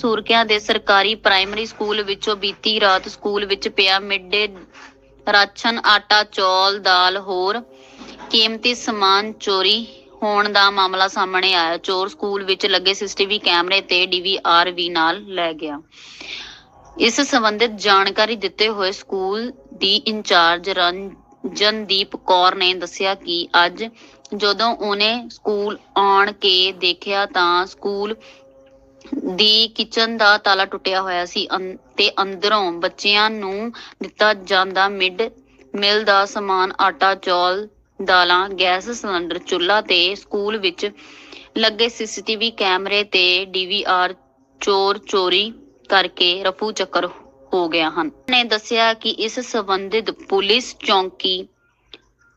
ਸੂਰਕਿਆਂ ਦੇ ਸਰਕਾਰੀ primary school ਵਿੱਚੋਂ ਬੀਤੀ ਰਾਤ ਸਕੂਲ ਵਿੱਚ ਪਿਆ ਮਿੱਡੇ ਰਾਸ਼ਨ ਆਟਾ, ਚੌਲ, ਦਾਲ, ਹੋਰ ਕੀਮਤੀ ਸਮਾਨ ਚੋਰੀ ਹੋਣ ਦਾ ਮਾਮਲਾ ਸਾਹਮਣੇ ਆਇਆ। ਚੋਰ ਸਕੂਲ ਵਿੱਚ ਲੱਗੇ ਸੀਸੀਟੀਵੀ ਕੈਮਰੇ ਤੇ ਡੀਵੀਆਰ ਵੀ ਨਾਲ ਲੈ ਗਿਆ। ਇਸ ਸੰਬੰਧਿਤ ਜਾਣਕਾਰੀ ਦਿੱਤੇ ਹੋਏ ਸਕੂਲ ਦੀ ਇੰਚਾਰਜ ਰੰਜਨਦੀਪ ਕੌਰ ਨੇ ਦੱਸਿਆ ਕਿ ਅੱਜ ਜਦੋਂ ਉਹਨੇ ਸਕੂਲ ਆਉਣ ਕੇ ਦੇਖਿਆ ਤਾਂ ਸਕੂਲ ਦੀ ਕਿਚਨ ਦਾ ਤਾਲਾ ਟੁੱਟਿਆ ਹੋਇਆ ਸੀ। ਤੇ ਅੰਦਰੋਂ ਬੱਚਿਆਂ ਨੂੰ ਦਿੱਤਾ ਜਾਂਦਾ ਮਿਡ ਮਿਲ ਦਾ ਸਮਾਨ, ਆਟਾ, ਚੌਲ, ਦਾਲਾਂ, ਗੈਸ, ਸਿਲੰਡਰ, ਚੁੱਲ੍ਹਾ ਤੇ ਸਕੂਲ ਵਿੱਚ ਲੱਗੇ ਸੀਸੀਟੀਵੀ ਕੈਮਰੇ ਤੇ ਡੀਵੀਆਰ ਚੋਰ ਚੋਰੀ ਕਰਕੇ ਰਫੂ ਚੱਕਰ ਹੋ ਗਿਆ ਹਨ। ਨੇ ਦੱਸਿਆ ਕਿ ਇਸ ਸੰਬੰਧਿਤ ਪੁਲਿਸ ਚੌਂਕੀ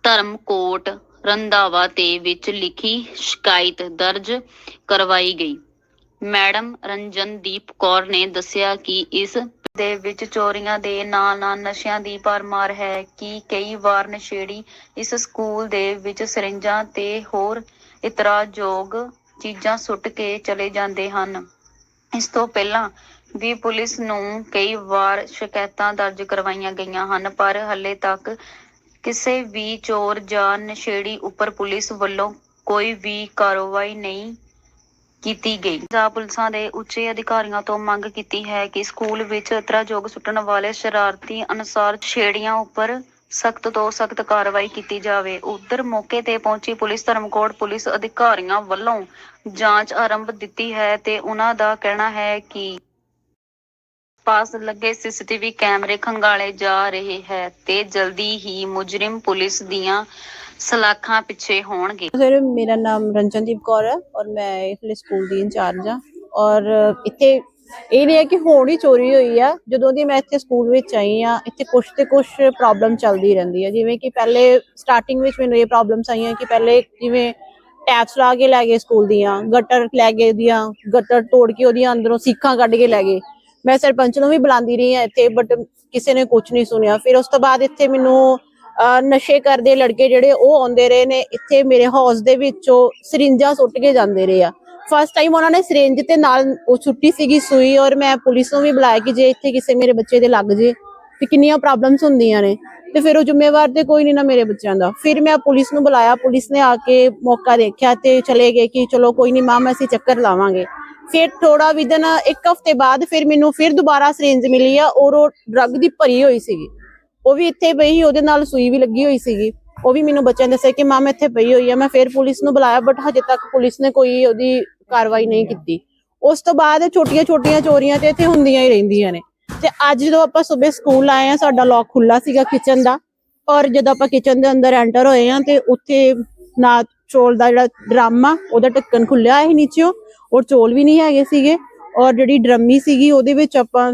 ਧਰਮਕੋਟ ਰੰਧਾਵਾ ਤੇ ਵਿੱਚ ਲਿਖੀ ਸ਼ਿਕਾਇਤ ਦਰਜ ਕਰਵਾਈ ਗਈ। ਮੈਡਮ ਰੰਜਨਦੀਪ ਕੌਰ ਨੇ ਦੱਸਿਆ ਕਿ ਇਸ ਦੇ ਵਿੱਚ ਚੋਰੀਆਂ ਦੇ ਨਾਲ ਨਾਲ ਨਸ਼ਿਆਂ ਦੀ ਭਰਮਾਰ ਹੈ ਕਿ ਕਈ ਵਾਰ ਨਸ਼ੇੜੀ ਇਸ ਸਕੂਲ ਦੇ ਵਿੱਚ ਸਰਿੰਜਾਂ ਤੇ ਹੋਰ ਇਤਰਾਜ਼ਯੋਗ ਚੀਜ਼ਾਂ ਸੁੱਟ ਕੇ ਚਲੇ ਜਾਂਦੇ ਹਨ। ਇਸ ਤੋਂ ਪਹਿਲਾਂ ਵੀ ਪੁਲਿਸ ਨੂੰ ਕਈ ਵਾਰ ਸ਼ਿਕਾਇਤਾਂ ਦਰਜ ਕਰਵਾਈਆਂ ਗਈਆਂ ਹਨ, ਪਰ ਹੱਲੇ ਤੱਕ ਕਿਸੇ ਵੀ ਚੋਰ ਜਾਂ ਨਸ਼ੇੜੀ ਉੱਪਰ ਪੁਲਿਸ ਵੱਲੋਂ ਕੋਈ ਵੀ ਕਾਰਵਾਈ ਨਹੀਂ ਕੀਤੀ ਗਈ। ਪੰਜਾਬ ਪੁਲਿਸਾਂ ਦੇ ਉੱਚੇ ਅਧਿਕਾਰੀਆਂ ਤੋਂ ਮੰਗ ਕੀਤੀ ਹੈ ਕਿ ਸਕੂਲ ਵਿੱਚ ਇਤਰਾਜ਼ਯੋਗ ਸੁੱਟਣ ਵਾਲੇ ਸ਼ਰਾਰਤੀ ਅਨੁਸਾਰ ਛੇੜੀਆਂ ਉੱਪਰ ਸਖਤ ਤੋਂ ਸਖਤ ਕਾਰਵਾਈ ਕੀਤੀ ਜਾਵੇ। ਉਧਰ ਮੌਕੇ ਤੇ ਪਹੁੰਚੀ ਪੁਲਿਸ ਧਰਮਕੋਟ ਪੁਲਿਸ ਅਧਿਕਾਰੀਆਂ ਵੱਲੋਂ ਜਾਂਚ ਆਰੰਭ ਦਿੱਤੀ ਹੈ ਤੇ ਉਹਨਾਂ ਦਾ ਕਹਿਣਾ ਹੈ ਕਿ ਪਾਸ ਲੱਗੇ ਸੀਸੀਟੀਵੀ ਕੈਮਰੇ ਖੰਗਾਲੇ ਜਾ ਰਹੇ ਹੈ ਤੇ ਜਲਦੀ ਹੀ ਮੁਜਰਿਮ ਪੁਲਿਸ ਦੀਆਂ ਸਲਾਖਾਂ ਪਿੱਛੇ ਹੋਣਗੇ। ਸਰ ਮੇਰਾ ਨਾਮ ਰੰਜਨਦੀਪ ਕੌਰ ਹੈ ਔਰ ਮੈਂ ਇਸ ਸਕੂਲ ਦੀ ਇੰਚਾਰਜ ਹਾਂ ਔਰ ਇੱਥੇ ਇਹ ਨਹੀਂ ਹੈ ਕਿ ਹੁਣ ਹੀ ਚੋਰੀ ਹੋਈ ਆ, ਜਦੋਂ ਦੀ ਮੈਂ ਇੱਥੇ ਸਕੂਲ ਵਿੱਚ ਆਈ ਆ ਇੱਥੇ ਕੁਛ ਤੇ ਕੁਛ ਪ੍ਰੋਬਲਮ ਚੱਲਦੀ ਰਹਿੰਦੀ ਹੈ ਜਿਵੇਂ ਕਿ ਪਹਿਲੇ ਸਟਾਰਟਿੰਗ ਵਿੱਚ ਮੈਨੂੰ ਇਹ ਪ੍ਰੋਬਲਮਸ ਆਈਆਂ ਕਿ ਪਹਿਲੇ ਜਿਵੇਂ ਟੈਪਸ ਲਾ ਕੇ ਲੈ ਗਏ ਸਕੂਲ ਦੀਆਂ ਗਟਰ ਲੈ ਗਏ ਦੀਆਂ ਗਟਰ ਤੋੜ ਕੇ ਉਹਦੀਆਂ ਅੰਦਰੋਂ ਸੀਖਾਂ ਕੱਢ ਕੇ ਲੈ ਗਏ। ਮੈਂ ਸਰਪੰਚ ਨੂੰ ਵੀ ਬੁਲਾਉਂਦੀ ਰਹੀ ਆ ਇੱਥੇ ਬਟ ਕਿਸੇ ਨੇ ਕੁਝ ਨਹੀਂ ਸੁਣਿਆ। ਫਿਰ ਉਸ ਤੋਂ ਬਾਅਦ ਇੱਥੇ ਮੈਨੂੰ ਨਸ਼ੇ ਕਰਦੇ ਲੜਕੇ ਜਿਹੜੇ ਉਹ ਆਉਂਦੇ ਰਹੇ ਨੇ, ਇੱਥੇ ਮੇਰੇ ਹਾਊਸ ਦੇ ਵਿੱਚੋਂ ਸਰਿੰਜਾਂ ਸੁੱਟ ਕੇ ਜਾਂਦੇ ਰਹੇ ਆ। ਫਸਟ ਟਾਈਮ ਉਹਨਾਂ ਨੇ ਸਰਿੰਜ ਤੇ ਨਾਲ ਉਹ ਛੁੱਟੀ ਸੀਗੀ ਸੂਈ ਔਰ ਮੈਂ ਪੁਲਿਸ ਨੂੰ ਵੀ ਬੁਲਾਇਆ ਕਿ ਜੇ ਇੱਥੇ ਕਿਸੇ ਮੇਰੇ ਬੱਚੇ ਦੇ ਲੱਗ ਜੇ, ਤੇ ਕਿੰਨੀਆਂ ਪ੍ਰੋਬਲਮਸ ਹੁੰਦੀਆਂ ਨੇ। ਤੇ ਫਿਰ ਉਹ ਜ਼ਿੰਮੇਵਾਰ ਤੇ ਕੋਈ ਨਹੀਂ ਨਾ ਮੇਰੇ ਬੱਚਿਆਂ ਦਾ। ਫਿਰ ਮੈਂ ਪੁਲਿਸ ਨੂੰ ਬੁਲਾਇਆ, ਪੁਲਿਸ ਨੇ ਆ ਕੇ ਮੌਕਾ ਦੇਖਿਆ ਤੇ ਚਲੇ ਗਏ ਕਿ ਚਲੋ ਕੋਈ ਨਹੀਂ ਮਾਮ ਅਸੀਂ ਚੱਕਰ ਲਾਵਾਂਗੇ। ਫਿਰ ਥੋੜਾ ਵਿਦਨ ਇੱਕ ਹਫ਼ਤੇ ਬਾਅਦ ਫਿਰ ਮੈਨੂੰ ਫਿਰ ਦੁਬਾਰਾ ਸਰਿੰਜ ਮਿਲੀ ਆ, ਔਰ ਉਹ ਡਰੱਗ ਦੀ ਭਰੀ ਹੋਈ ਸੀਗੀ। ਉਹ ਵੀ ਇੱਥੇ ਪਈ ਉਹਦੇ ਨਾਲ ਸੂਈ ਵੀ ਲੱਗੀ ਹੋਈ ਸੀਗੀ। ਉਹ ਵੀ ਮੈਨੂੰ ਬੱਚਿਆਂ ਨੇ ਦੱਸਿਆ ਕਿ ਮਾਮ ਇੱਥੇ ਪਈ ਹੋਈ ਆ। ਮੈਂ ਫਿਰ ਪੁਲਿਸ ਨੂੰ ਬੁਲਾਇਆ ਬਟ ਹਜੇ ਤੱਕ ਪੁਲਿਸ ਨੇ ਕੋਈ ਉਹਦੀ ਕਾਰਵਾਈ ਨਹੀਂ ਕੀਤੀ। ਉਸ ਤੋਂ ਬਾਅਦ ਛੋਟੀਆਂ ਛੋਟੀਆਂ ਚੋਰੀਆਂ ਤੇ ਇੱਥੇ ਹੁੰਦੀਆਂ ਹੀ ਰਹਿੰਦੀਆਂ ਨੇ। ਤੇ ਅੱਜ ਜਦੋਂ ਆਪਾਂ ਸਵੇਰ ਸਕੂਲ ਆਏ ਆ, ਸਾਡਾ ਲੋਕ ਖੁੱਲਾ ਸੀਗਾ ਕਿਚਨ ਦਾ। ਔਰ ਜਦੋਂ ਆਪਾਂ ਕਿਚਨ ਦੇ ਅੰਦਰ ਐਂਟਰ ਹੋਏ ਆ ਤੇ ਉੱਥੇ ਨਾ ਚੋਲ ਦਾ ਜਿਹੜਾ ਡਰਮ ਆ, ਉਹਦਾ ਢੱਕਣ ਖੁੱਲਿਆ ਹੈ ਨੀਚਿਓਂ। ਔਰ ਚੋਲ ਵੀ ਨਹੀਂ ਹੈਗੇ ਸੀਗੇ। ਔਰ ਜਿਹੜੀ ਡਰਮੀ ਸੀਗੀ, ਉਹਦੇ ਵਿੱਚ ਆਪਾਂ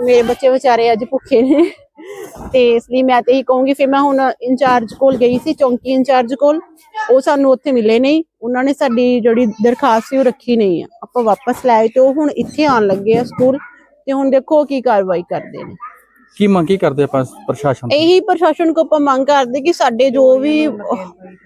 ਮੇਰੇ ਬੱਚੇ ਵਿਚਾਰੇ ਅੱਜ ਭੁੱਖੇ ਨੇ। ਤੇ ਇਸ ਲਈ ਮੈਂ ਤੇ ਹੀ ਕਹੂੰਗੀ ਫਿਰ ਮੈਂ ਹੁਣ ਇੰਚਾਰਜ ਕੋਲ ਗਈ ਸੀ ਚੌਂਕੀ ਇੰਚਾਰਜ ਕੋਲ। ਉਹ ਸਾਨੂੰ ਉੱਥੇ ਮਿਲੇ ਨਹੀਂ। ਉਹਨਾਂ ਨੇ ਸਾਡੀ ਜਿਹੜੀ ਦਰਖਾਸਤ ਸੀ ਉਹ ਰੱਖੀ ਨਹੀਂ ਆ। ਆਪਾਂ ਵਾਪਸ ਲੈ ਆਏ ਤੇ ਉਹ ਹੁਣ ਇੱਥੇ ਆਉਣ ਲੱਗੇ ਆ ਸਕੂਲ। ਤੇ ਹੁਣ ਦੇਖੋ ਕੀ ਕਾਰਵਾਈ ਕਰਦੇ ਨੇ। ਕੀ ਮੰਗ ਕੀ ਕਰਦੇ ਆਪਾਂ ਪ੍ਰਸ਼ਾਸਨ ਤੋਂ? ਇਹੀ ਪ੍ਰਸ਼ਾਸਨ ਕੋ ਆਪਾਂ ਮੰਗ ਕਰਦੇ ਕਿ ਸਾਡੇ ਜੋ ਵੀ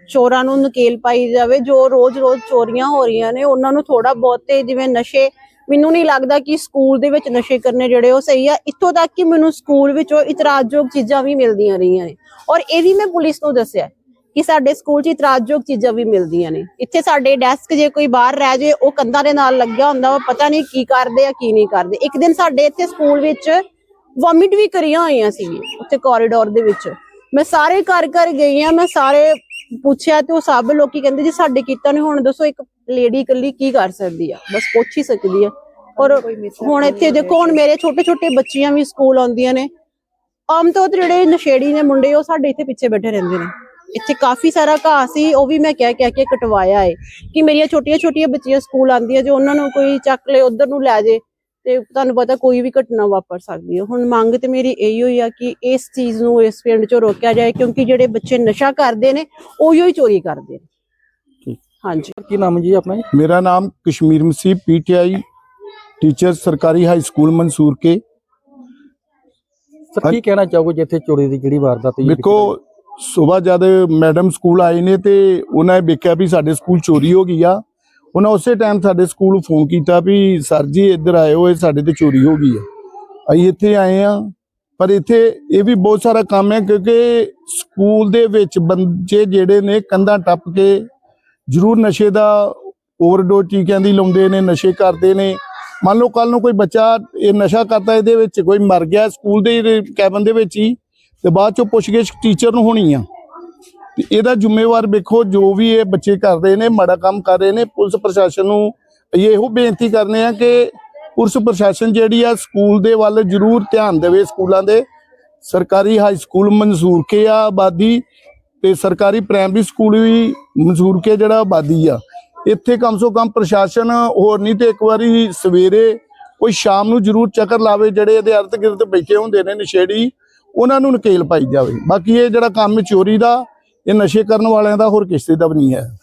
ਚੋਰਾਂ ਨੂੰ ਨਕੇਲ ਪਾਈ ਜਾਵੇ ਜੋ ਰੋਜ਼-ਰੋਜ਼ ਚੋਰੀਆਂ ਹੋ ਰਹੀਆਂ ਨੇ ਉਹਨਾਂ ਨੂੰ ਥੋੜਾ ਬਹੁਤ ਤੇ ਜਿਵੇਂ ਨਸ਼ੇ ਮੈਨੂੰ ਨਹੀਂ ਲੱਗਦਾ ਕਿ ਸਕੂਲ ਦੇ ਵਿੱਚ ਨਸ਼ੇ ਕਰਨੇ ਜਿਹੜੇ ਉਹ ਸਹੀ ਆ। ਇੱਥੋਂ ਤੱਕ ਕਿ ਮੈਨੂੰ ਸਕੂਲ ਵਿੱਚੋਂ ਇਤਰਾਜ਼ਯੋਗ ਚੀਜ਼ਾਂ ਵੀ ਮਿਲਦੀਆਂ ਰਹੀਆਂ ਨੇ। ਔਰ ਇਹ ਵੀ ਮੈਂ ਪੁਲਿਸ ਨੂੰ ਦੱਸਿਆ ਕਿ ਸਾਡੇ ਸਕੂਲ 'ਚ ਇਤਰਾਜ਼ਯੋਗ ਚੀਜ਼ਾਂ ਵੀ ਮਿਲਦੀਆਂ ਨੇ। ਇੱਥੇ ਸਾਡੇ ਡੈਸਕ ਜੇ ਕੋਈ ਬਾਹਰ ਰਹਿ ਜੇ, ਉਹ ਕੰਧਾਂ ਦੇ ਨਾਲ ਲੱਗਿਆ ਹੁੰਦਾ ਵਾ, ਪਤਾ ਨਹੀਂ ਕੀ ਕਰਦੇ ਆ, ਕੀ ਨਹੀਂ ਕਰਦੇ। ਇੱਕ ਦਿਨ ਸਾਡੇ ਇੱਥੇ ਸਕੂਲ ਵਿੱਚ ਵੋਮਿਟ ਵੀ ਕਰੀਆਂ ਹੋਈਆਂ ਸੀ ਉੱਥੇ ਕੋਰੀਡੋਰ ਦੇ ਵਿੱਚ। ਮੈਂ ਸਾਰੇ ਘਰ ਘਰ ਗਈ ਆ, ਮੈਂ ਸਾਰੇ ਪੁੱਛਿਆ ਤੇ ਉਹ ਸਭ ਲੋਕੀ ਕਹਿੰਦੇ ਜੀ ਸਾਡੇ ਕੀਤਾ ਨਹੀਂ ਹੁਣ ਦੱਸੋ ਇੱਕ ਲੇਡੀ ਇਕੱਲੀ ਕੀ ਕਰ ਸਕਦੀ ਆ? ਬਸ ਪੁੱਛ ਹੀ ਸਕਦੀ ਆ। ਔਰ ਹੁਣ ਇੱਥੇ ਦੇਖੋ ਹੁਣ ਮੇਰੇ ਛੋਟੇ ਛੋਟੇ ਬੱਚੀਆਂ ਵੀ ਸਕੂਲ ਆਉਂਦੀਆਂ ਨੇ। ਆਮ ਤੌਰ ਤੇ ਜਿਹੜੇ ਨਸ਼ੇੜੀ ਨੇ ਮੁੰਡੇ ਉਹ ਸਾਡੇ ਇੱਥੇ ਪਿੱਛੇ ਬੈਠੇ ਰਹਿੰਦੇ ਨੇ। ਇੱਥੇ ਕਾਫੀ ਸਾਰਾ ਘਾਹ ਸੀ ਉਹ ਵੀ ਮੈਂ ਕਹਿ ਕਹਿ ਕੇ ਕਟਵਾਇਆ ਏ। ਕਿ ਮੇਰੀਆਂ ਛੋਟੀਆਂ ਛੋਟੀਆਂ ਬੱਚੀਆਂ ਸਕੂਲ ਆਉਂਦੀਆਂ ਜੇ ਉਹਨਾਂ ਨੂੰ ਕੋਈ ਚੱਕ ਲੇ ਉਧਰ ਨੂੰ ਲੈ ਜੇ। ਤੇ ਤੁਹਾਨੂੰ ਪਤਾ ਕੋਈ ਵੀ ਘਟਨਾ ਵਾਪਰ ਸਕਦੀ ਹੈ। ਹੁਣ ਮੰਗ ਤੇ ਮੇਰੀ ਇਹੀ ਹੋਈ ਆ ਕਿ ਇਸ ਚੀਜ਼ ਨੂੰ ਇਸ ਪਿੰਡ 'ਚੋਂ ਰੋਕਿਆ ਜਾਏ ਕਿਉਂਕਿ ਜਿਹੜੇ ਬੱਚੇ ਨਸ਼ਾ ਕਰਦੇ ਨੇ ਉਹੀਓ ਹੀ ਚੋਰੀ ਕਰਦੇ ਨੇ। ਹਾਂਜੀ। ਕੀ ਨਾਮ ਜੀ ਆਪਣਾ ਮੇਰਾ ਨਾਮ ਕਸ਼ਮੀਰ ਮਸੀਹ ਪੀਟੀਆਈ ਟੀਚਰ ਸਰਕਾਰੀ high school Mansoor Ke. Sir ਕੀ ਕਹਿਣਾ ਚਾਹੋਗੇ ਜਿੱਥੇ ਚੋਰੀ ਦੀ ਜਿਹੜੀ ਵਾਰਦਾਤ ਹੋਈ ਵੇਖੋ ਸਵੇਰ ਜਦ ਮੈਡਮ ਸਕੂਲ ਆਏ ਨੇ ਤੇ ਉਹਨਾਂ ਨੇ ਵੇਖਿਆ ਵੀ ਸਾਡੇ ਸਕੂਲ ਚੋਰੀ ਹੋ ਗਈ ਆ। ਉਹਨਾਂ ਉਸੇ ਟਾਈਮ ਸਾਡੇ ਸਕੂਲ ਫੋਨ ਕੀਤਾ ਵੀ ਸਰ ਜੀ ਇੱਧਰ ਆਏ ਹੋਏ, ਸਾਡੇ ਤੇ ਚੋਰੀ ਹੋ ਗਈ ਹੈ। ਅਸੀਂ ਇੱਥੇ ਆਏ ਆ ਪਰ ਇੱਥੇ ਇਹ ਵੀ ਬਹੁਤ ਸਾਰਾ ਕੰਮ ਹੈ ਕਿਉਂਕਿ ਸਕੂਲ ਦੇ ਵਿੱਚ ਬੱਚੇ ਜਿਹੜੇ ਨੇ ਕੰਧਾਂ ਟੱਪ ਕੇ ਜ਼ਰੂਰ ਨਸ਼ੇ ਦਾ ਓਵਰਡੋਜ਼ ਟੀਕਿਆਂ ਦੀ ਲਾਉਂਦੇ ਨੇ, ਨਸ਼ੇ ਕਰਦੇ ਨੇ। ਮੰਨ ਲਓ ਕੱਲ ਨੂੰ ਕੋਈ ਬੱਚਾ ਇਹ ਨਸ਼ਾ ਕਰਦਾ ਇਹਦੇ ਵਿੱਚ, ਕੋਈ ਮਰ ਗਿਆ ਸਕੂਲ ਦੇ ਕੈਬਨ ਦੇ ਵਿੱਚ ਹੀ, ਤੇ ਬਾਅਦ ਚੋਂ ਪੁੱਛਗਿੱਛ ਟੀਚਰ ਨੂੰ ਹੋਣੀ ਆ। ਤੇ ਇਹਦਾ ਜ਼ਿੰਮੇਵਾਰ ਵੇਖੋ, ਜੋ ਵੀ ਇਹ ਬੱਚੇ ਕਰ ਰਹੇ ਨੇ, ਮਾੜਾ ਕੰਮ ਕਰ ਰਹੇ ਨੇ, ਪੁਲਿਸ ਪ੍ਰਸ਼ਾਸਨ ਨੂੰ ਇਹ ਇਹੋ ਬੇਨਤੀ ਕਰਨੇ ਆ ਕਿ ਪੁਲਿਸ ਪ੍ਰਸ਼ਾਸਨ ਜਿਹੜੀ ਆ, ਸਕੂਲ ਦੇ ਵੱਲ ਜ਼ਰੂਰ ਧਿਆਨ ਦੇਵੇ ਸਕੂਲਾਂ ਦੇ। ਸਰਕਾਰੀ ਹਾਈ ਸਕੂਲ ਮਨਜ਼ੂਰ ਕੇ ਆ ਆਬਾਦੀ ਤੇ ਸਰਕਾਰੀ ਪ੍ਰਾਇਮਰੀ ਸਕੂਲ ਵੀ ਮਨਜ਼ੂਰ ਕੇ ਜਿਹੜਾ ਆਬਾਦੀ ਆ। ਇੱਥੇ ਕਮ ਸੋ ਕਮ ਪ੍ਰਸ਼ਾਸਨ ਹੋਰ ਨਹੀਂ ਤੇ ਇੱਕ ਵਾਰੀ ਸਵੇਰੇ ਕੋਈ ਸ਼ਾਮ ਨੂੰ ਜ਼ਰੂਰ ਚੱਕਰ ਲਾਵੇ, ਜਿਹੜੇ ਇਹਦੇ ਅਰਧ ਗਿਰਦ ਬੈਠੇ ਹੁੰਦੇ ਨੇ ਨਸ਼ੇੜੀ, ਉਹਨਾਂ ਨੂੰ ਨਕੇਲ ਪਾਈ ਜਾਵੇ। ਬਾਕੀ ਇਹ ਜਿਹੜਾ ਕੰਮ ਚੋਰੀ ਦਾ ਇਹ ਨਸ਼ੇ ਕਰਨ ਵਾਲਿਆਂ ਦਾ ਹੋਰ ਕਿਸੇ ਦਾ ਵੀ ਨਹੀਂ ਹੈ।